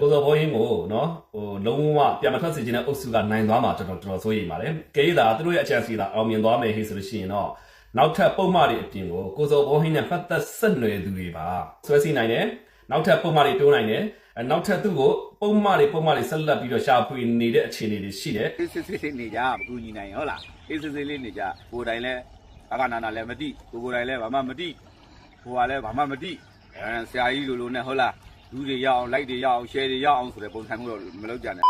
ကိုစောဘောရင်းကိုနော်ဟိုလုံးဝပြန်မထွက်စေချင်တဲ့အုပ်စုကနိုင်သွားမှာတော်တော်တော်တော်စိုးရိမ်ပါတယ်။ကဲရတာသူတို့ရဲ့အချမ်းစီတာအောင်မြင်သွားမယ်ဟေ့ဆိုလို့ရှိရင်တော့နောက်ထပ်ပုံမှန်တွေအပြင်ကိုကိုစောဘောဟင်းနဲ့ပတ်သက်ဆက်နွယ်သူတွေပါဆွဲစီနိုင်တယ်။နောက်ထပ်ပုံမှန်တွေတိုးနိုင်တယ်။အဲနောက်ထပ်သူ့ကိုပုံမှန်တွေပုံမှန်တွေဆက်လက်ပြီးတော့ရှာဖွေနေတဲ့အခြေအနေတွေရှိတယ်အေးစစ်စစ်လေးနေကြမကူညီနိုင်ဟုတ်လားအေးစစ်စစ်လေးနေကြကိုယ်တိုင်လဲဘာကနာနာလည်းမသိကိုကိုယ်တိုင်လဲဘာမှမသိဟိုကလည်းဘာမှမသိအဲဆရာကြီးလိုလိုနဲ့ဟုတ်လား လူတွေရအောင်လိုက်တွေရအောင် share တွေရအောင်ဆိုတဲ့ပုံစံမျိုးတော့မလုပ်ကြနဲ့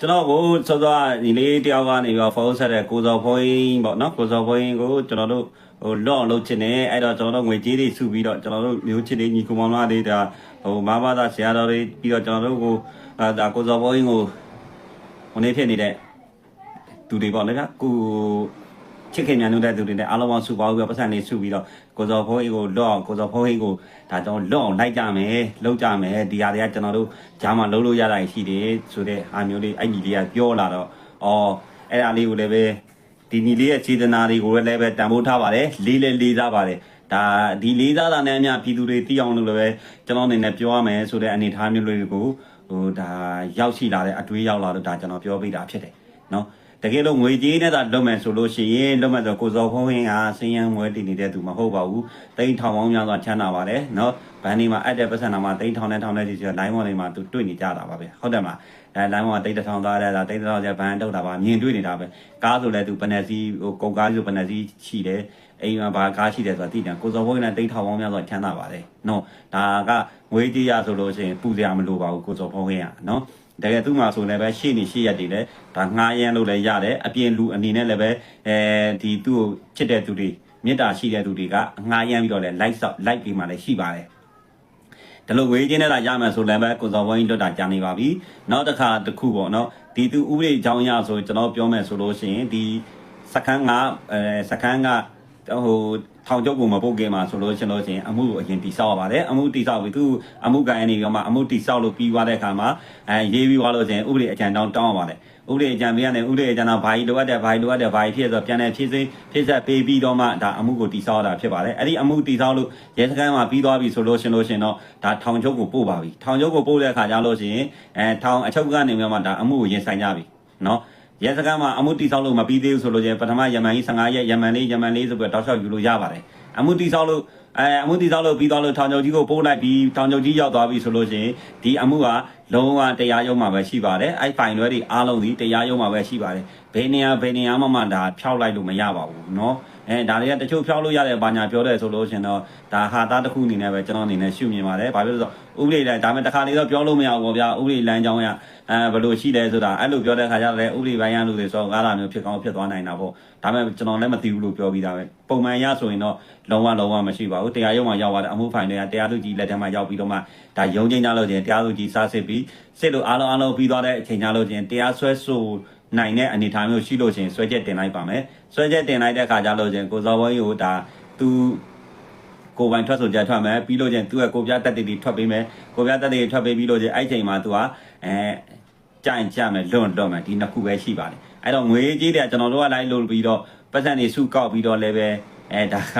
ကျွန်တော်ကိုစောစောညီလေးတယောက်ကနေပြီးတော့ဖုန်းဆက်တဲ့ကိုစောဖိုင်းပေါ့နော်ကိုစောဖိုင်းကိုကျွန်တော်တို့ဟိုလော့အောင်လုပ်ချင်တယ်အဲ့တော့ကျွန်တော်တို့ငွေကြေးတွေစုပြီးတော့ကျွန်တော်တို့မျိုးချစ်တွေညီကောင်မောင်လားတွေဒါဟိုမဘာသာဆရာတော်တွေပြီးတော့ကျွန်တော်တို့ကိုအာဒါကိုစောဖိုင်းကိုဟိုနေ့ဖြစ်နေတဲ့သူတွေပေါ့လေကကို ချစ်ခင်မြန်နေတဲ့သူတွေနဲ့အားလုံးပေါင်းစုပေါင်းပြီးတော့ပတ်စံလေးစုပြီးတော့ကိုစောဖိုးကိုလော့အောင်ကိုစောဖိုးကိုဒါကျွန်တော်လော့အောင်လိုက်ကြမယ်လုပ်ကြမယ်ဒီဟာတွေကကျွန်တော်တို့ဂျာမလုံးလို့ရတာရှိတယ်ဆိုတဲ့အားမျိုးလေးအဲ့ဒီလေးကပြောလာတော့အော်အဲ့ဒါလေးကိုလည်းပဲဒီညီလေးရဲ့ခြေတနာတွေကိုလည်းပဲတန်ဖိုးထားပါတယ်လေးလေးလေးစားပါတယ်ဒါဒီလေးစားတာနဲ့အများပြည်သူတွေသိအောင်လို့လည်းပဲကျွန်တော်အနေနဲ့ပြောရမယ်ဆိုတဲ့အနေအထားမျိုးလေးတွေကိုဟိုဒါရောက်ရှိလာတဲ့အတွေးရောက်လာလို့ဒါကျွန်တော်ပြောပြတာဖြစ်တယ်နော် တကယ်လို့ငွေကြေးနဲ့သာလုပ်မယ်ဆိုလို့ရှိရင်လုပ်မယ်ဆိုကိုစောဖုံးဟင်းကစင်းရန်ဝဲတည်နေတဲ့သူမဟုတ်ပါဘူးတိန်ထောင်ပေါင်းများစွာချမ်းသာပါတယ်နော်ဘန်ဒီမှာအပ်တဲ့ပတ်စံနာမှာတိန်ထောင်နဲ့ထောင်နဲ့ကြည့်ဆိုလိုင်းပေါ်တွေမှာသူတွေ့နေကြတာပါပဲဟုတ်တယ်မလားအဲလိုင်းပေါ်ကတိန်ထောင်သားတဲ့ဒါတိန်ထောင်ကျဘန်ထုတ်တာပါမြင်တွေ့နေတာပဲကားဆိုလည်းသူဗနက်စီဟိုကုန်ကားဆိုဗနက်စီရှိတယ်အိမ်မှာဘာကားရှိတယ်ဆိုတာသိတယ်ကိုစောဖုံးဟင်းကတိန်ထောင်ပေါင်းများစွာချမ်းသာပါတယ်နော်ဒါကငွေကြေးရဆိုလို့ရှိရင်ပူစရာမလိုပါဘူးကိုစောဖုံးဟင်းကနော် တကယ်သူ့မှာဆိုလည်းပဲရှေ့နေရှေ့ရက်တွေလည်းဒါငှားရမ်းလို့လည်းရတယ်အပြင်လူအနေနဲ့လည်းပဲအဲဒီသူ့ကိုချစ်တဲ့သူတွေမေတ္တာရှိတဲ့သူတွေကငှားရမ်းပြီးတော့လည်း like ဆော့ like ပြီးမှလည်းရှိပါတယ်ဒါလို့ဝေးချင်းနဲ့လာရမယ်ဆိုလည်းပဲကိုစော်ဝင်းလွတ်တာကြာနေပါပြီနောက်တစ်ခါတစ်ခုပေါ့နော်ဒီသူဥပဒေအကြောင်းအရဆိုကျွန်တော်ပြောမယ်ဆိုလို့ရှိရင်ဒီစခန်းကအဲစခန်းကဟို ထောင်ကျုပ်ကိုမပုတ်ခင်မှာဆိုလို့ရှင်လို့ချင်းအမှုကိုအရင်တိဆောက်ရပါတယ်အမှုတိဆောက်ပြီးသူအမှုကန်အနေကမှအမှုတိဆောက်လို့ပြီးသွားတဲ့အခါမှာအဲရေးပြီးသွားလို့ချင်းဥပဒေအကြံတောင်းတောင်းရပါတယ်ဥပဒေအကြံပေးရတယ်ဥပဒေအကြံတော့ဘာကြီးလိုအပ်တယ်ဘာကြီးလိုအပ်တယ်ဘာကြီးဖြစ်ဆိုပြန်လည်ဖြည့်စိဖြည့်ဆက်ပေးပြီးတော့မှဒါအမှုကိုတိဆောက်ရတာဖြစ်ပါတယ်အဲ့ဒီအမှုတိဆောက်လို့ရဲစခန်းမှာပြီးသွားပြီဆိုလို့ရှင်လို့ရှင်တော့ဒါထောင်ကျုပ်ကိုပို့ပါပြီထောင်ကျုပ်ကိုပို့တဲ့အခါကျလို့ရှိရင်အဲထောင်အချုပ်ကနေမှဒါအမှုကိုရင်ဆိုင်ကြပြီနော် ရဲစခန်းမှာအမှုတိဆောက်လို့မပြီးသေးဘူးဆိုလို့ချင်းပထမယမန်ကြီး15ရက်ယမန်လေးယမန်လေးဆိုပြီးတော့တောက်လျှောက်ယူလို့ရပါတယ်အမှုတိဆောက်လို့အဲအမှုတိဆောက်လို့ပြီးသွားလို့ထောင်ချုပ်ကြီးကိုပို့လိုက်ပြီးထောင်ချုပ်ကြီးရောက်သွားပြီဆိုလို့ချင်းဒီအမှုကလုံးဝတရားရုံးမှာပဲရှိပါတယ်အဲ့ဖိုင်လွဲတွေအားလုံးဒီတရားရုံးမှာပဲရှိပါတယ်ဘယ်နေရာဘယ်နေရာမှမှဒါဖျောက်လိုက်လို့မရပါဘူးเนาะ အဲဒါတွေကတချို့ဖျောက်လို့ရတယ်ဘာညာပြောတယ်ဆိုလို့ရှင်တော့ဒါဟာသားတစ်ခုအနေနဲ့ပဲကျွန်တော်အနေနဲ့ရှုမြင်ပါတယ်ဘာဖြစ်လို့လဲဆိုတော့ဥပဒေလည်းဒါပေမဲ့တစ်ခါလေတော့ပြောလို့မရဘူးပေါ့ဗျာဥပဒေလမ်းကြောင်းရအဲဘယ်လိုရှိလဲဆိုတာအဲ့လိုပြောတဲ့ခါကျတော့လေဥပဒေပိုင်းရလူတွေဆိုတော့ကားလာမျိုးဖြစ်ကောင်းဖြစ်သွားနိုင်တာပေါ့ဒါပေမဲ့ကျွန်တော်လည်းမသိဘူးလို့ပြောပြီးသားပဲပုံမှန်ရဆိုရင်တော့လုံးဝလုံးဝမရှိပါဘူးတရားရုံးမှာရောက်သွားတဲ့အမှုဖိုင်တွေကတရားသူကြီးလက်ထက်မှာရောက်ပြီးတော့မှဒါရုံးချင်းကြလို့ချင်းတရားသူကြီးစားစစ်ပြီးစစ်လို့အားလုံးအားလုံးပြီးသွားတဲ့အချိန်ကြလို့ချင်းတရားစွဲဆို နိုင်တဲ့အနေအထားမျိုးရှိလို့ချင်းဆွဲချက်တင်လိုက်ပါမယ်ဆွဲချက်တင်လိုက်တဲ့ခါကျလို့ချင်းကိုစောဘဝင်းကိုဒါသူကိုယ်ပိုင်ထွက်ဆိုကြထွက်မယ်ပြီးလို့ချင်းသူကကိုပြတက်တီတီထွက်ပေးမယ်ကိုပြတက်တီတီထွက်ပေးပြီးလို့ချင်းအဲ့ချိန်မှာသူကအဲကြိုင်ကြမယ်လွန်လွန်မယ်ဒီနှစ်ခုပဲရှိပါတယ်အဲ့တော့ငွေကြီးတွေကကျွန်တော်တို့ကလိုက်လို့ပြီးတော့ပတ်စံတွေစုကောက်ပြီးတော့လည်းပဲအဲဒါက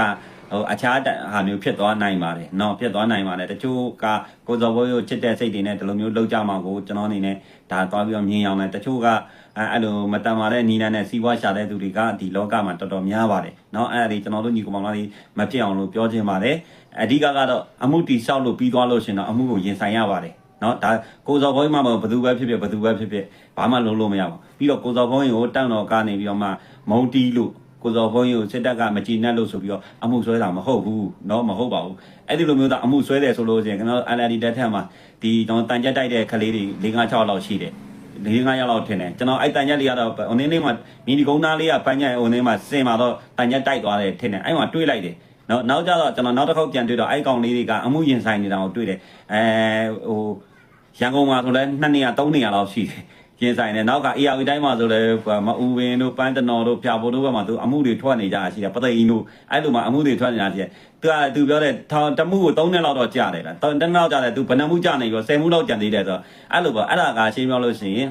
ဟိုအခြားဟာမျိုးဖြစ်သွားနိုင်ပါတယ်နော်ဖြစ်သွားနိုင်ပါတယ်တချို့ကကိုဇော်ဘိုးကိုချစ်တဲ့စိတ်တွေနဲ့ဒီလိုမျိုးလှုပ်ကြမှာကိုကျွန်တော်အနေနဲ့ဒါသွားပြီးတော့မြင်အောင်လဲတချို့ကအဲ့လိုမတန်မာတဲ့နီလန်နဲ့စီးပွားရှာတဲ့သူတွေကဒီလောကမှာတော်တော်များပါတယ်နော်အဲ့ဒါတွေကျွန်တော်တို့ညီကောင်မလေးမဖြစ်အောင်လို့ပြောချင်ပါတယ်အဓိကကတော့အမှုတီလျှောက်လို့ပြီးသွားလို့ရှင်တော့အမှုကိုရင်ဆိုင်ရပါတယ်နော်ဒါကိုဇော်ဘုန်းကြီးမှဘယ်သူပဲဖြစ်ဖြစ်ဘယ်သူပဲဖြစ်ဖြစ်ဘာမှလုံးလို့မရပါဘူးပြီးတော့ကိုဇော်ဘုန်းကြီးကိုတောင်းတော်ကနေပြီးတော့မှမုံတီးလို့ ကိုစော်ဘုန်းကြီးကိုစစ်တပ်ကမကြည်နဲ့လို့ဆိုပြီးတော့အမှုဆွဲတာမဟုတ်ဘူးเนาะမဟုတ်ပါဘူးအဲ့ဒီလိုမျိုးသားအမှုဆွဲတယ်ဆိုလို့ရှိရင်ကျွန်တော် NLD တက်ထက်မှာဒီကျွန်တော်တန်ကြက်တိုက်တဲ့ကလေးတွေ၄၅6လောက်ရှိတယ်၄၅ရောက်လောက်ထင်တယ်ကျွန်တော်အဲ့တန်ကြက်လေးကတော့ဟိုနေ့နေ့မှာမီဒီကုန်းသားလေးကပန်းညက်ဟိုနေ့မှာစင်မှာတော့တန်ကြက်တိုက်သွားတယ်ထင်တယ်အဲ့မှာတွေးလိုက်တယ်နော်နောက်ကြတော့ကျွန်တော်နောက်တစ်ခေါက်ပြန်တွေ့တော့အဲ့ကောင်လေးတွေကအမှုရင်ဆိုင်နေတာကိုတွေ့တယ်အဲဟိုရန်ကုန်မှာဆိုလဲ2နေရာ3နေရာလောက်ရှိတယ် ရင်ဆိုင်တယ်နောက်က AR တိုင်းမှာဆိုလဲမအူဝင်းတို့ပန်းတနော်တို့ဖြာဖို့တို့ဘက်မှာသူအမှုတွေထွက်နေကြတာရှိတယ်ပသိန်းတို့အဲ့လိုမှာအမှုတွေထွက်နေတာရှိတယ်သူကသူပြောတဲ့ထောင်တမှုကို3နှစ်လောက်တော့ကြာတယ်လားတနှစ်လောက်ကြာတယ်သူဘယ်နှမှုကြာနေပြီး10မှုလောက်ကြာသေးတယ်ဆိုတော့အဲ့လိုပေါ့အဲ့ဒါကရှင်းပြောလို့ရှိရင်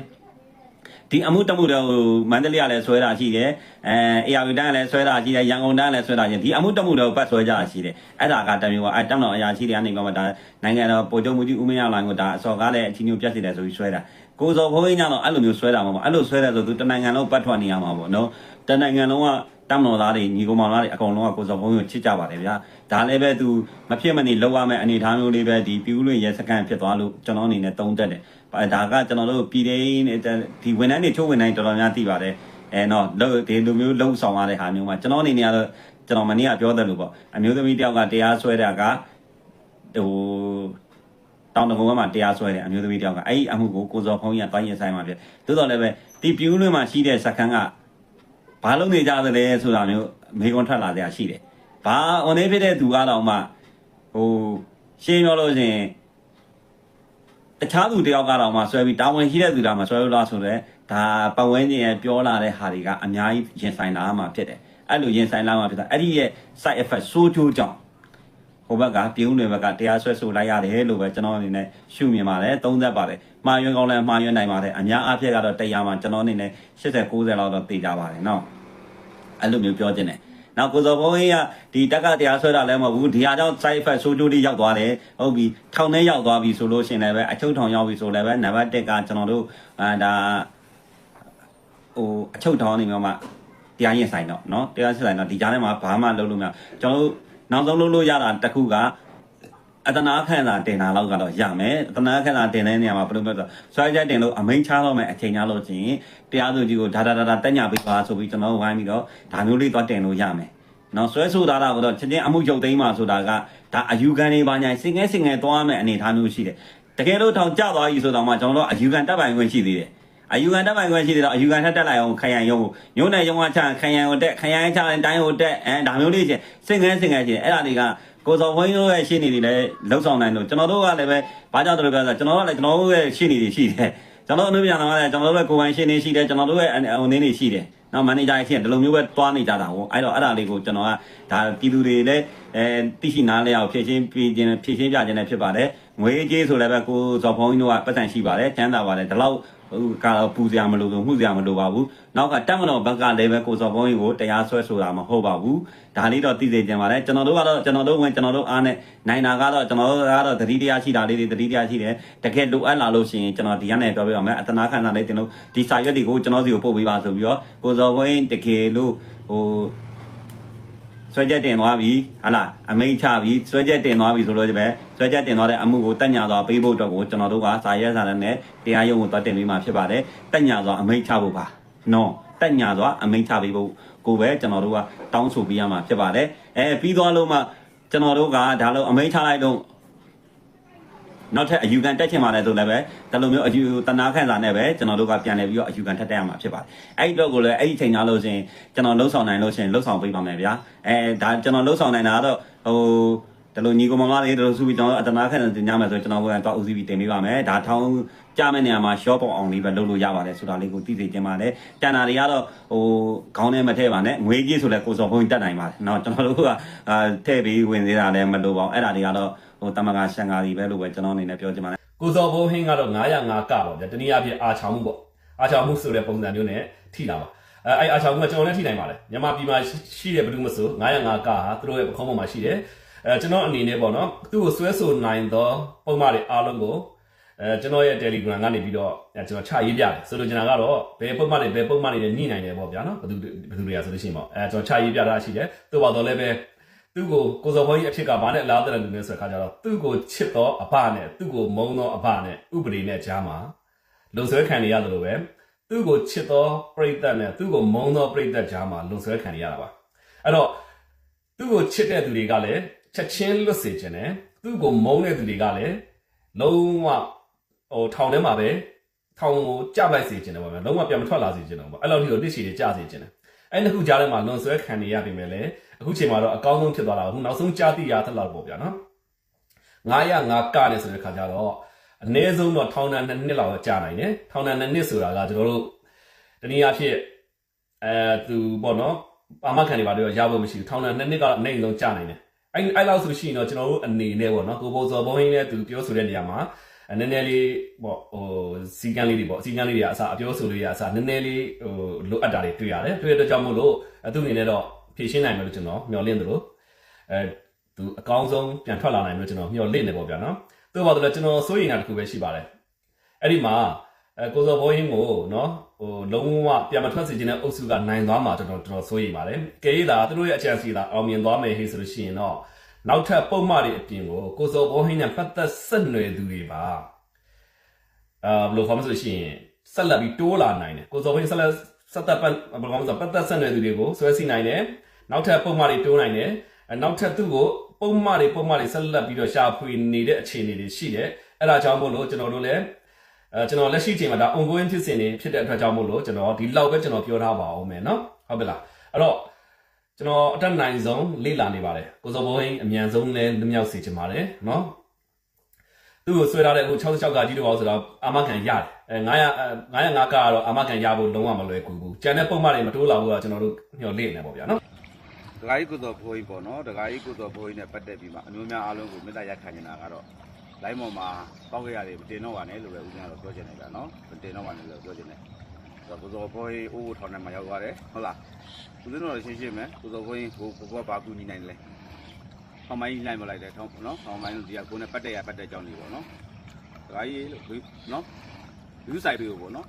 ဒီအမှုတမှုတော့ဟိုမန္တလေးကလည်းဆွဲတာရှိတယ်အဲအေယာဝီတန်းကလည်းဆွဲတာရှိတယ်ရန်ကုန်တန်းကလည်းဆွဲတာရှိတယ်ဒီအမှုတမှုတော့ပတ်ဆွဲကြတာရှိတယ်အဲ့ဒါကတမျိုးကအဲတောင်းတော်အရာရှိတွေကနေမှဒါနိုင်ငံတော်ပို့ချုပ်မှုကြီးဦးမင်းအောင်လိုင်းကိုဒါအစော်ကားလည်းအချင်းချင်းပြတ်စီတယ်ဆိုပြီးဆွဲတာ ကိုစော်ဘုန်းကြီးညတော့အဲ့လိုမျိုးဆွဲတာမဟုတ်ဘူးအဲ့လိုဆွဲတယ်ဆိုသူတနိုင်ငံလုံးပတ်ထွက်နေရမှာပေါ့နော်တနိုင်ငံလုံးကတမတော်သားတွေညီကောင်မောင်သားတွေအကုန်လုံးကကိုစော်ဘုန်းကြီးကိုချစ်ကြပါတယ်ဗျာဒါလည်းပဲသူမဖြစ်မနေလောက်ရမယ့်အနေအထားမျိုးလေးပဲဒီပြူးလွင်ရဲစကန်ဖြစ်သွားလို့ကျွန်တော်အနေနဲ့သုံးသက်တယ်ဒါကကျွန်တော်တို့ပြည်ထောင်ဒီဝန်ထမ်းတွေချိုးဝန်ထမ်းတော်တော်များသိပါတယ်အဲတော့လို့ဒီလိုမျိုးလုံဆောင်ရတဲ့ဟာမျိုးမှာကျွန်တော်အနေနဲ့ကတော့ကျွန်တော်မနေ့ကပြောတယ်လို့ပေါ့အမျိုးသမီးတယောက်ကတရားစွဲတာကဟို တောင်တကုန်းမှာတရားစွဲတယ်အမျိုးသမီးတယောက်ကအဲ့ဒီအမှုကိုကိုစော်ဖုံးကြီးကတိုင်းရင်ဆိုင်မှာဖြစ်သို့တော်လည်းပဲဒီပြူးလွင်မှာရှိတဲ့စကန်ကဘာလုပ်နေကြသလဲဆိုတာမျိုးမေကွန်ထွက်လာကြရှိတယ်ဘာအွန်နေဖြစ်တဲ့သူကတော့မှဟိုရှင်းပြောလို့ရှိရင်တခြားသူတယောက်ကတော့မှဆွဲပြီးတာဝန်ရှိတဲ့သူတာမှဆွဲလို့လားဆိုတော့ဒါပတ်ဝန်းကျင်ရဲ့ပြောလာတဲ့ဟာတွေကအများကြီးရင်ဆိုင်လာမှာဖြစ်တယ်အဲ့လိုရင်ဆိုင်လာမှာဖြစ်တာအဲ့ဒီရဲ့ side effect ဆိုးကျိုးကြောင့် ဟိုဘက်ကပြုံးတွေဘက်ကတရားစွဲဆိုလိုက်ရတယ်လို့ပဲကျွန်တော်အနေနဲ့ရှုမြင်ပါတယ်သုံးသက်ပါတယ်မှားယွင်းကောင်းလဲမှားယွင်းနိုင်ပါတယ်အများအားဖြင့်ကတော့တရားမှာကျွန်တော်အနေနဲ့80 90လောက်တော့သိကြပါတယ်เนาะအဲ့လိုမျိုးပြောခြင်းတယ်နောက်ကိုစောဘုံကြီးကဒီတက်ကတရားဆွဲတာလည်းမဟုတ်ဘူးဒီဟာကြောင့် side effect ဆိုးကျိုးတွေရောက်သွားတယ်ဟုတ်ပြီထောင်ထဲရောက်သွားပြီဆိုလို့ရှိရင်လည်းပဲအချုပ်ထောင်ရောက်ပြီဆိုလည်းပဲနံပါတ်1ကကျွန်တော်တို့အာဒါဟိုအချုပ်ထောင်နေမှာမှတရားရင်ဆိုင်တော့เนาะတရားရင်ဆိုင်တော့ဒီကြားထဲမှာဘာမှလုပ်လို့မရကျွန်တော်တို့ နောက်ဆုံးလုပ်လို့ရတာတစ်ခုကအတနာခန့်တာတင်တာလောက်ကတော့ရမယ်အတနာခန့်တာတင်တဲ့နေရာမှာဘယ်လိုမျိုးဆိုဆွဲချက်တင်လို့အမိန်ချတော့မယ်အချိန်ချလို့ချင်းတရားသူကြီးကိုဒါဒါဒါဒါတက်ညာပေးပါဆိုပြီးကျွန်တော်ဝိုင်းပြီးတော့ဒါမျိုးလေးတော့တင်လို့ရမယ်နော်ဆွဲဆိုတာကတော့ချင်းချင်းအမှုရုပ်သိမ်းမှဆိုတာကဒါအယူခံတွေပါညာစင်ငဲစင်ငဲသွားမယ်အနေအထားမျိုးရှိတယ်တကယ်လို့ထောင်ကျသွားပြီဆိုတော့မှကျွန်တော်တို့အယူခံတက်ပိုင်ခွင့်ရှိသေးတယ် အယူခံတက်ပိုင်ခွင့်ရှိသေးတော့အယူခံထက်တက်လိုက်အောင်ခရိုင်ရုံးကိုညုံနဲ့ရုံးကချခရိုင်ကိုတက်ခရိုင်ချတဲ့တိုင်းကိုတက်အဲဒါမျိုးလေးချင်းစင်ငဲစင်ငဲချင်းအဲ့ဒါတွေကကိုစော်ဝင်းတို့ရဲ့ရှင်းနေတွေလည်းလှုပ်ဆောင်နိုင်လို့ကျွန်တော်တို့ကလည်းပဲဘာကြောင့်တို့ပြောဆိုကျွန်တော်တို့ကလည်းကျွန်တော်တို့ရဲ့ရှင်းနေတွေရှိတယ်ကျွန်တော်တို့အနုပြန်တော့လည်းကျွန်တော်တို့ရဲ့ကိုယ်ပိုင်ရှင်းနေရှိတယ်ကျွန်တော်တို့ရဲ့ဟိုနေနေရှိတယ်နောက်မန်နေဂျာရှိတယ်ဒီလိုမျိုးပဲတွားနေကြတာဟောအဲ့တော့အဲ့ဒါလေးကိုကျွန်တော်ကဒါပြည်သူတွေလည်းအဲသိရှိနားလဲအောင်ဖြည့်ရှင်းပြခြင်းဖြည့်ရှင်းပြခြင်းနဲ့ဖြစ်ပါတယ်ငွေကြေးဆိုလည်းပဲကိုဇော်ဖုံးကြီးတို့ကပတ်စံရှိပါတယ်ချမ်းသာပါတယ်ဒီလောက် ဟိုကတော့ပူစရာမလိုဘူးမှုစရာမလိုပါဘူးနောက်ကတက်မတော်ဘက်ကလည်းပဲကိုစော်ဘုံကြီးကိုတရားစွဲဆိုတာမဟုတ်ပါဘူးဒါလေးတော့သိစေချင်ပါတယ်ကျွန်တော်တို့ကတော့ကျွန်တော်တို့ဝင်ကျွန်တော်တို့အားနဲ့နိုင်တာကတော့ကျွန်တော်တို့ကတော့တတိတရားရှိတာလေးတွေတတိတရားရှိတယ်တကယ်လိုအပ်လာလို့ရှိရင်ကျွန်တော်ဒီကနေပြောပြပါမယ်အတနာခန္ဓာလေးတင်လို့ဒီစာရွက်တွေကိုကျွန်တော်စီကိုပို့ပေးပါဆိုပြီးတော့ကိုစော်ဘုံကြီးတကယ်လို့ဟို ဆွဲချက်တင်သွားပြီဟာလားအမိန့်ချပြီဆွဲချက်တင်သွားပြီဆိုလို့ဒီပဲဆွဲချက်တင်သွားတဲ့အမှုကိုတက်ညာစွာပေးဖို့အတွက်ကိုကျွန်တော်တို့ကစာရဲစာနဲ့တရားရုံးကိုတွတ်တင်ပေးမှာဖြစ်ပါတယ်တက်ညာစွာအမိန့်ချဖို့ပါနော်တက်ညာစွာအမိန့်ချပေးဖို့ကိုပဲကျွန်တော်တို့ကတောင်းဆိုပေးရမှာဖြစ်ပါတယ်အဲပြီးသွားလို့မှကျွန်တော်တို့ကဒါလို့အမိန့်ချလိုက်တော့ နောက်ထပ်အယူခံတက်ချင်ပါလဲဆိုလည်းပဲဒါလိုမျိုးအယူတနာခန့်စာနဲ့ပဲကျွန်တော်တို့ကပြန်လည်ပြီးတော့အယူခံထပ်တက်ရမှာဖြစ်ပါတယ်အဲ့ဒီတော့ကိုလည်းအဲ့ဒီချိန်သားလို့ရှင်ကျွန်တော်လှုပ်ဆောင်နိုင်လို့ရှင်လှုပ်ဆောင်ပေးပါမယ်ဗျာအဲဒါကျွန်တော်လှုပ်ဆောင်နိုင်တာကတော့ဟိုဒါလိုညီကောင်မမလေးတို့စုပြီးကျွန်တော်အတနာခန့်တင်ကြမယ်ဆိုကျွန်တော်ကတော့ဦးစီးပြီးတင်ပေးပါမယ်ဒါထောင်း ကြမယ့်နေရာမှာ short ပေါအောင်လေးပဲလုပ်လို့ရပါတယ်ဆိုတာလေးကိုသိသိချင်းပါတယ်တန်တာတွေကတော့ဟိုခေါင်းထဲမထည့်ပါနဲ့ငွေကြီးဆိုလဲကိုစော်ဖုန်းတက်နိုင်ပါတယ်เนาะကျွန်တော်တို့ကအာထည့်ပြီးဝင်သေးတာလည်းမလိုပါဘူးအဲ့ဒါတွေကတော့ဟိုတမကရှန်ကာတွေပဲလို့ပဲကျွန်တော်အနေနဲ့ပြောချင်ပါတယ် ကိုစော်ဘုံဟင်းကတော့905ကပေါ့ဗျာတနည်းအားဖြင့်အာချောင်မှုပေါ့အာချောင်မှုဆိုတဲ့ပုံစံမျိုးနဲ့ထိလာပါအဲအဲ့အာချောင်မှုကကျွန်တော်လည်းထိနိုင်ပါတယ်မြန်မာပြည်မှာရှိတဲ့ဘယ်သူမှဆို905ကဟာသူတို့ရဲ့ပခုံးပေါ်မှာရှိတယ်အဲကျွန်တော်အနေနဲ့ပေါ့နော်သူ့ကိုဆွဲဆိုနိုင်သောပုံမှန်တွေအားလုံးကို အဲကျွန်တော်ရဲ့ Telegram ကနေပြီးတော့ကျွန်တော်ချရေးပြတယ်ဆိုလိုချင်တာကတော့ဘယ်ပုံမှန်တွေဘယ်ပုံမှန်တွေနဲ့ညှိနိုင်တယ်ပေါ့ဗျာနော်ဘယ်သူဘယ်သူတွေကဆိုလို့ရှိရင်ပေါ့အဲကျွန်တော်ချရေးပြတာရှိတယ်သူ့ဘာတော့လည်းပဲသူ့ကိုကိုစော်ဘုန်းကြီးအဖြစ်ကဘာနဲ့လားတဲ့လူမျိုးဆိုတဲ့ခါကျတော့သူ့ကိုချစ်သောအဖနဲ့သူ့ကိုမုန်းသောအဖနဲ့ဥပဒေနဲ့ကြားမှာလုံဆွဲခံနေရတယ်လို့ပဲသူ့ကိုချစ်သောပြိတ္တနဲ့သူ့ကိုမုန်းသောပြိတ္တကြားမှာလုံဆွဲခံနေရတာပါအဲ့တော့သူ့ကိုချစ်တဲ့သူတွေကလည်းချက်ချင်းလွတ်စေခြင်းနဲ့သူ့ကိုမုန်းတဲ့သူတွေကလည်းလုံးဝ ဟိုထောင်ထဲမှာပဲထောင်ကိုကြပလိုက်စေခြင်းတယ်ပေါ့ဗျာလုံးဝပြန်မထွက်လာစေခြင်းတော့ပေါ့အဲ့လောက်ထိကိုတစ်ချီတွေကြစေခြင်းတယ်အဲ့နှစ်ခုကြားထဲမှာလွန်ဆွဲခံနေရပြီမဲ့လေအခုချိန်မှာတော့အကောင်းဆုံးဖြစ်သွားတာအခုနောက်ဆုံးကြားသိရသလောက်ပေါ့ဗျာနော်905ကနဲ့ဆိုတဲ့ခါကျတော့အနည်းဆုံးတော့ထောင်ဒဏ်2နှစ်လောက်ကြာနိုင်တယ်ထောင်ဒဏ်2နှစ်ဆိုတာကကျွန်တော်တို့တနည်းအားဖြင့်အဲသူပေါ့နော်အာမခံတွေပါတော့ရဖို့မရှိဘူးထောင်ဒဏ်2နှစ်ကတော့အနည်းဆုံးကြာနိုင်တယ်အဲ့အဲ့လောက်ဆိုရှိရင်တော့ကျွန်တော်တို့အနေနဲ့ပေါ့နော်ကိုပုံစော်ဘုံရင်းနဲ့သူပြောဆိုတဲ့နေရာမှာအဲ နည်းနည်းလေးပေါ့ဟိုစီကန်းလေးတွေပေါ့စီကန်းလေးတွေကအစအပြောဆိုလေးတွေကအစနည်းနည်းလေးဟိုလိုအပ်တာတွေတွေ့ရတယ်တွေ့ရတဲ့ကြောင့်မို့လို့အဲသူ့အနေနဲ့တော့ဖြည့်ရှင်းနိုင်မယ်လို့ကျွန်တော်မျှော်လင့်တယ်လို့အဲသူအကောင်းဆုံးပြန်ထွက်လာနိုင်မယ်လို့ကျွန်တော်မျှော်လင့်နေပေါ့ဗျာနော်သို့ပါတော့လည်းကျွန်တော်စိုးရိမ်တာတစ်ခုပဲရှိပါတယ်အဲ့ဒီမှာအဲကိုဇော်ဘောဟင်းကိုနော်ဟိုလုံးဝပြန်မထွက်စေချင်တဲ့အုပ်စုကနိုင်သွားမှာကျွန်တော်တော်တော်စိုးရိမ်ပါတယ်ကဲရတာသူတို့ရဲ့အကြံစီတာအောင်မြင်သွားမယ်ဟေးဆိုလို့ရှိရင်တော့ နောက်ထပ်ပုံမှန်တွေအပြင်ကိုကိုဇော်ဘောဟင်းနဲ့ပတ်သက်ဆက်နွယ်သူတွေပါအာဘယ်လိုခေါ်မလဲဆိုလို့ရှိရင်ဆက်လက်ပြီးတိုးလာနိုင်တယ်ကိုစောဘင်းဆက်လက်ဆက်သက်ပတ်ဘယ်လိုခေါ်မလဲဆိုပတ်သက်ဆက်နယ်သူတွေကိုဆွဲစီနိုင်တယ်နောက်ထပ်ပုံမှန်တွေတိုးနိုင်တယ်အဲနောက်ထပ်သူ့ကိုပုံမှန်တွေပုံမှန်တွေဆက်လက်ပြီးတော့ရှာဖွေနေတဲ့အခြေအနေတွေရှိတယ်အဲ့ဒါကြောင့်မို့လို့ကျွန်တော်တို့လည်းအဲကျွန်တော်လက်ရှိချိန်မှာဒါ ongoing ဖြစ်စဉ်တွေဖြစ်တဲ့အတွက်ကြောင့်မို့လို့ကျွန်တော်ဒီလောက်ပဲကျွန်တော်ပြောထားပါအောင်မယ်နော်ဟုတ်ပြီလားအဲ့တော့ ကျွန်တော်အတက်နိုင်ဆုံးလေ့လာနေပါတယ်ကိုစောဘိုးဟင်းအမြန်ဆုံးလည်းလွမြောက်စေချင်ပါတယ်နော်သူ့ကိုဆွဲထားတဲ့အခု66ကကြီးတော့ဆိုတော့အာမခံရတယ်အဲ900 905ကတော့အာမခံရဖို့လုံးဝမလွယ်ကူဘူးကျန်တဲ့ပုံမှန်တွေမတိုးလာဘူးကကျွန်တော်တို့ညှော်လင့်နေပေါ့ဗျာနော်ဒကာကြီးကိုတော်ဘိုးကြီးပေါ့နော်ဒကာကြီးကိုတော်ဘိုးကြီးနဲ့ပတ်သက်ပြီးမှအမျိုးများအားလုံးကိုမေတ္တာရက်ခံနေတာကတော့လိုင်းပေါ်မှာပေါက်ကြရတယ်မတင်တော့ပါနဲ့လို့ပဲဦးဇင်းကတော့ပြောချင်တယ်ဗျာနော်မတင်တော့ပါနဲ့လို့ပြောချင်တယ်ဆို တော့ကိုတော်ဘိုးကြီးအိုးထောင်ထဲမှာရောက်သွားတယ်ဟုတ်လားဦးဇင်းတို့လည်းရှင်းရှင်းမယ်ကိုတော်ဘိုးကြီးကိုကိုကဘာကူညီနိုင်တယ်လဲထောင်မိုင်းလိုက်မလိုက်တယ်ထောင်နော်ထောင်မိုင်းတို့ဒီကကိုနဲ့ပတ်သက်ရပတ်သက်ကြောင်းနေပေါ့နော်ဒကာကြီးလို့နော်လူဆိုင်ပေးဖို့ပေါ့နော်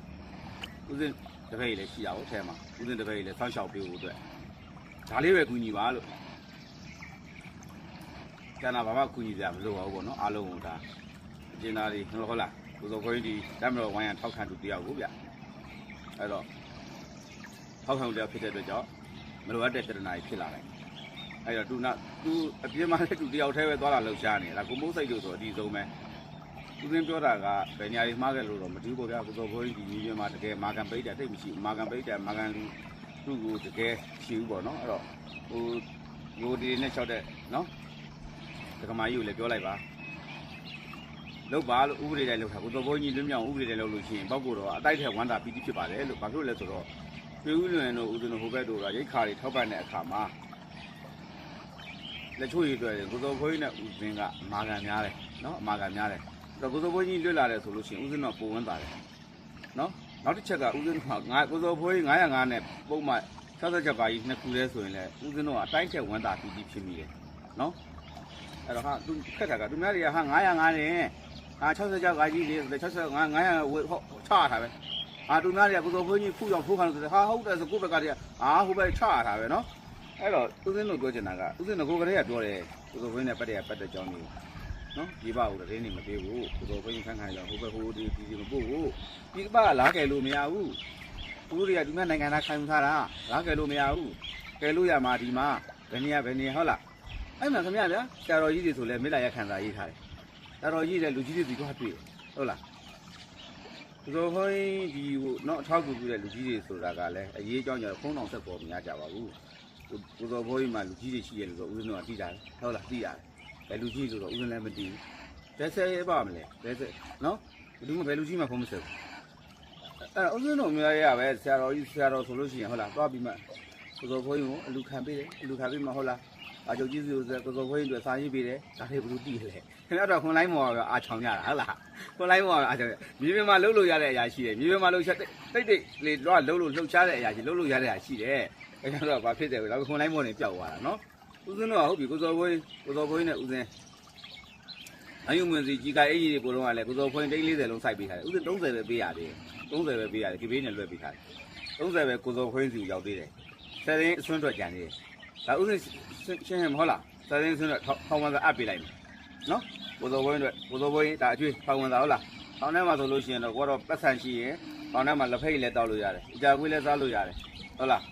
ဦးဇင်းတပည့်ကြီးလည်းရှိတာဟုတ်ထဲမှာဦးဇင်းတပည့်ကြီးလည်းဆောင်းရှောက်ပေးဖို့အတွက်ဒါလေးပဲကူညီပါလို့ကျန်တာဘာမှကူညီကြမလို့ပါဘူးပေါ့နော်အားလုံးကဒါအကျဉ်းသားတွေဟုတ်လားကိုစောခွင်းဒီတမ်းမတော်ဝိုင်းရထောက်ခံသူတယောက်ကိုဗျ အဲ့တော့ထောက်ခံသူတယောက်ဖြစ်တဲ့အတွက်ကြောင့်မလိုအပ်တဲ့ပြဿနာတွေဖြစ်လာတယ်အဲ့တော့သူနာသူအပြင်းမှာလည်းသူတယောက်တည်းပဲသွားလာလှုပ်ရှားနေတာကိုမိုးစိတ်တို့ဆိုအဒီဆုံးပဲသူရင်းပြောတာကဘယ်ညာတွေမှားခဲ့လို့တော့မတူဘူးဗျာကိုစောခွင်းဒီညီပြမှာတကယ်မာကန်ပိတ်တာတိတ်မရှိဘူးမာကန်ပိတ်တာမာကန်လူသူ့ကိုတကယ်ရှိဘူးပေါ့နော်အဲ့တော့ဟိုငိုဒီနဲ့လျှောက်တဲ့နော်ဒကမာကြီးကိုလည်းပြောလိုက်ပါ လောက်ပါလို့ဥပဒေတိုင်းလောက်တာကိုတော်ဘုန်းကြီးလွတ်မြောက်ဥပဒေတိုင်းလောက်လို့ရှိရင်ပောက်ကိုတော့အတိုက်ထက်ဝမ်းသာပီတိဖြစ်ပါတယ်လို့ဘာဖြစ်လို့လဲဆိုတော့ပြေဦးလွင်တို့ဦးဇင်းတို့ဟိုဘက်တို့ကရိတ်ခါတွေထောက်ပံ့တဲ့အခါမှာလက်ချိုးရည်အတွက်ကိုတော်ဘုန်းကြီးနဲ့ဦးဇင်းကအမာခံများတယ်နော်အမာခံများတယ်အဲ့တော့ကိုတော်ဘုန်းကြီးလွတ်လာတယ်ဆိုလို့ရှိရင်ဦးဇင်းတော့ပုံဝန်းပါတယ်နော်နောက်တစ်ချက်ကဦးဇင်းတို့ကငါကိုစောဖိုးကြီး905နဲ့ပုံမှန်66ပါးကြီးနှစ်ခုလဲဆိုရင်လည်းဦးဇင်းတို့ကအတိုင်းချက်ဝန်တာပြီးပြီးဖြစ်မိတယ်နော်အဲ့တော့ဟာသူခက်တာကသူများတွေကဟာ905နဲ့ ဟာ66ပါးကြီးလေ65 900ဝေဟောချရတာပဲဟာသူများတွေကကိုစောဖိုးကြီးခုကြောင့်ထိုးခံလို့ဆိုဟာဟုတ်တယ်ဆိုကိုယ့်ဘက်ကတည်းကဟာဟိုဘက်ချရတာပဲနော်အဲ့တော့ဦးဇင်းတို့ပြောချင်တာကဦးဇင်းတို့ကိုယ်ကလေးကပြောတယ်ကိုစောဖိုးကြီးနဲ့ပတ်တဲ့ပတ်တဲ့ကြောင်းကြီးနော်ဒီပါဦးတည်းနေမပေးဘူးကိုစောဖိုးကြီးခန်းခန်းကြောင့်ဟိုဘက်ဟိုဒီဒီမပို့ဘူးဒီကပကလာကယ်လို့မရဘူးဦးတွေကဒီမှာနိုင်ငံသားခံယူထားတာလာကယ်လို့မရဘူးကယ်လို့ရမှာဒီမှာဘယ်နေရဘယ်နေဟုတ်လားအဲ့မှာခင်ဗျာဗျာဆရာတော်ကြီးတွေဆိုလဲမေတ္တာရခံစာရေးထားတယ် ဆရာတော်ကြီးတွေလူကြီးတွေဒီကတွေ့ဟုတ်လားဒီလိုဟိုဒီဟိုနော်အထောက်အကူပြုတဲ့လူကြီးတွေဆိုတာကလည်းအရေးအကြောင်းကြောင့်ဖုံးတော်ဆက်ပေါ်မရကြပါဘူးကိုတော်ဘိုးကြီးမှာလူကြီးတွေရှိရလို့ဆိုဦးဇင်းတို့ကသိတာဟုတ်လားသိရတယ်ဘယ်လူကြီးဆိုတော့ဦးဇင်းလည်းမသိဘူးဘယ်ဆယ်ရပါမလဲဘယ်ဆယ်နော်ဘယ်သူမှဘယ်လူကြီးမှဖုံးမဆက်ဘူးအဲ့ဦးဇင်းတော်မျိုးရရပဲဆရာတော်ကြီးဆရာတော်ဆိုလို့ရှိရင်ဟုတ်လားသွားပြီးမှကိုစောဖိုးရင်ကိုအလူခံပေးတယ်အလူခံပေးမှဟုတ်လား အာချုပ်ကြီးစီကိုကိုစောဖိုးရင်တို့စာရေးပေးတယ်ဒါတွေဘယ်လိုတည်လဲခင်ဗျားတို့ခွန်လိုင်းမော်ကအာချောင်ကြတာဟုတ်လားခွန်လိုင်းမော်ကအာချောင်မြေပြင်မှာလှုပ်လို့ရတဲ့အရာရှိတယ်မြေပြင်မှာလှုပ်ရှားတိတ်တိတ်လေတော့လှုပ်လို့လှုပ်ရှားတဲ့အရာရှိလှုပ်လို့ရတဲ့အရာရှိတယ်ခင်ဗျားတို့ကဘာဖြစ်တယ်လဲခွန်လိုင်းမော်နေပျောက်သွားတာနော်ဦးဇင်းတို့ကဟုတ်ပြီကိုစောဖိုးကိုစောဖိုးနဲ့ဦးဇင်းအယုံမင်းစီကြီးကအဲ့ကြီးတွေပို့တော့ကလည်းကိုစောဖိုးတိတ်40လုံးစိုက်ပေးထားတယ်ဦးဇင်း30ပဲပေးရတယ်30ပဲပေးရတယ်ဒီဘေးနဲ့လွှဲပေးထားတယ်30ပဲကိုစောခွင်းစီကိုရောက်သေးတယ်ဆယ်ရင်အဆွန်းတော့ကြံသေးတယ် ဒါဥစဉ်ရှင်းဟင်မဟုတ်လားဆယ်ရင်အဆွန်းတော့ထောင်ဝန်သာအပ်ပေးလိုက်မယ်နော်ကိုစောခွင်းအတွက်ကိုစောခွင်းဒါအကျွေးထောင်ဝန်သာဟုတ်လားထောင်ထဲမှာဆိုလို့ရှိရင်တော့ကိုကတော့ပတ်ဆန်ရှိရင်ထောင်ထဲမှာလက်ဖိတ်လည်းတောက်လို့ရတယ်အကြာခွေးလည်းစားလို့ရတယ်ဟုတ်လား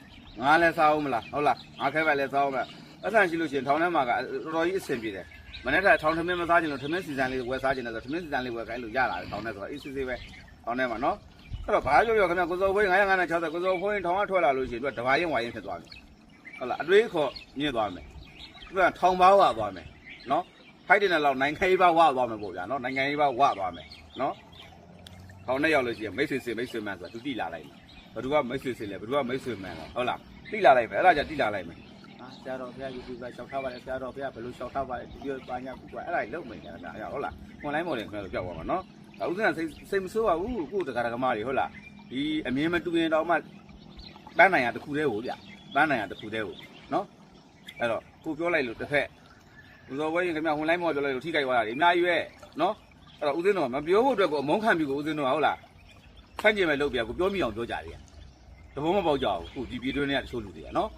ငါလည်းစားအောင်မလားဟုတ်လားငါခဲပဲလည်းစားအောင်မလားပတ်ဆန်ရှိလို့ရှိရင်ထောင်ထဲမှာကတော်တော်ကြီးအဆင်ပြေတယ်မနေ့ကထောင်ထမင်းမစားချင်လို့ထမင်းစီစံလေးဝယ်စားချင်တယ်ဆိုထမင်းစီစံလေးဝယ်ခိုင်းလို့ရလာတယ်ထောင်ထဲဆိုတော့အေးစစ်စစ်ပဲထောင်ထဲမှာနော်အဲ့တော့ဘာပြောပြောခင်ဗျကိုစောဖိုး900နဲ့60ကိုစောဖိုးထောင်ကထွက်လာလို့ရှိရင်သူကတဘာရင်ဝါရင်ဖြစ်သွားမယ် ဟုတ်လားအတွေးခေါ်မြင့်သွားမယ်သူကထောင်ပါဝသွားမယ်နော်ဖိုက်တင်တဲ့လောက်နိုင်ငံရေးပါဝသွားမယ်ပေါ့ဗျာနော်နိုင်ငံရေးပါဝသွားမယ်နော်ထောင်နဲ့ရောက်လို့ရှိရင်မိတ်ဆွေစင်မိတ်ဆွေမှန်ဆိုတာသူတိလာလိုက်မယ်ဘယ်သူကမိတ်ဆွေစင်လဲဘယ်သူကမိတ်ဆွေမှန်လဲဟုတ်လားတိလာလိုက်မယ်အဲ့ဒါကြတိလာလိုက်မယ်ဟာဆရာတော်ဘုရား YouTube ကရှောက်ထားပါတယ်ဆရာတော်ဘုရားဘယ်လိုရှောက်ထားပါလဲဒီလိုပါညာကူကအဲ့ဒါကြီးလုံးမိန်တယ်ခင်ဗျာဟုတ်လား online model ခင်ဗျားတို့ပြောက်သွားမှာနော်ဒါဥစဉ်ကစိတ်စိတ်မဆိုးပါဘူးကိုယ်တက္ကရာကမတွေဟုတ်လားဒီအမြင်မတူရင်တော့မှပန်းနိုင်ရတစ်ခုတည်းကိုဗျ ပန်းနိုင်ရတစ်ခုတည်းကိုနော်အဲ့တော့ကိုပြောလိုက်လို့တစ်ဖက်ဦးစောဝဲရင်ခင်ဗျာဟွန်လိုင်းမော်ပြောလိုက်လို့ထိခိုက်သွားတာဒီအများကြီးပဲနော်အဲ့တော့ဦးစင်းတော့မပြောဖို့အတွက်ကိုအမုန်းခံပြီးကိုဦးစင်းတော့ဟုတ်လားဖန်ကျင်မဲ့လုပ်ပြကိုပြောမိအောင်ပြောကြတယ်တဘောမပေါက်ကြဘူးခုဒီပြည်တွင်းထဲကတချို့လူတွေကနော်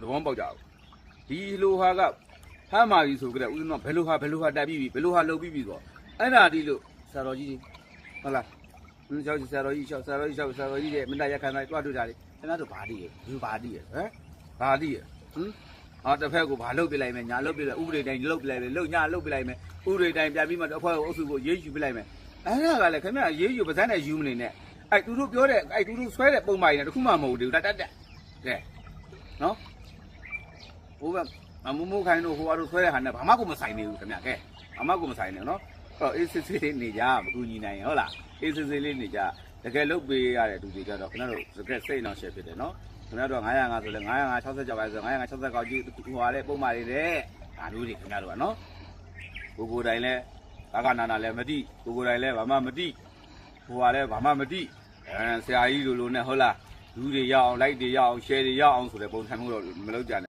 တဘောမပေါက်ကြဘူးဒီလိုဟာကဖမ်းမာပြီဆိုကြတဲ့ဦးစင်းတော့ဘယ်လိုဟာဘယ်လိုဟာတက်ပြီးပြီဘယ်လိုဟာလုပ်ပြီးပြီဆိုအဲ့ဒါဒီလို့ဆရာတော်ကြီးဟုတ်လား။ဒီကြောက်ဆရာတော်ကြီးရှောက်ဆရာတော်ကြီးရှောက်ဆရာတော်ကြီးရဲ့မင်းသားရခံတိုင်းတွားတွေ့တာလေ။ ခင်ဗျားတို့ဘာတည်ရ။ဘူးဘာတည်ရဟမ်။ဘာတည်ရ။ဟမ်။အော်တစ်ဖက်ကိုဘာလုပ်ပြလိုက်မယ်ညာလုပ်ပြလိုက်ဥပဒေတိုင်းလုပ်ပြလိုက်မယ်လုပ်ညာလုပ်ပြလိုက်မယ်ဥပဒေတိုင်းပြန်ပြီးမှတစ်ဖွဲ့ကိုအုပ်စုကိုရေးယူပြလိုက်မယ်။အဲ့ဒါကလည်းခင်ဗျာရေးယူပါးစမ်းနဲ့ယူမနေနဲ့။အဲ့သူတို့ပြောတဲ့အဲ့သူတို့ဆွဲတဲ့ပုံမှန်ကြီးနဲ့တခုမှမဟုတ်ဘူးတတ်တက်တက်။ကဲ။နော်။ဘိုးကမမမိုးခိုင်းတို့ဟိုအတို့ဆွဲတဲ့ဟာနဲ့ဘာမှကိုမဆိုင်နေဘူးခင်ဗျာ။ကဲ။ဘာမှကိုမဆိုင်နေနော်။အဲ့တော့အေးစစ်စစ်လေးနေကြမကူညီနိုင်ဟုတ်လား။အေးစစ်စစ်လေးနေကြ တကယ်လုတ်ပေးရတဲ့လူတွေကြတော့ခင်ဗျားတို့တကယ်စိတ်အောင်ရှယ်ဖြစ်တယ်နော်ခင်ဗျားတို့905ဆိုလဲ905 66ပဲဆို905 66ကြီးဟိုဟာလဲပုံမှန်တွေတဲ့ဒါမျိုးတွေခင်ဗျားတို့ကနော်ကိုကိုတိုင်လဲကာကနာနာလဲမတိကိုကိုတိုင်လဲဘာမှမတိဟိုဟာလဲဘာမှမတိအဲဆရာကြီးလိုလိုနဲ့ဟုတ်လားလူတွေရအောင်လိုက်တွေရအောင် share တွေရအောင်ဆိုတဲ့ပုံစံမျိုးတော့မလုပ်ကြနဲ့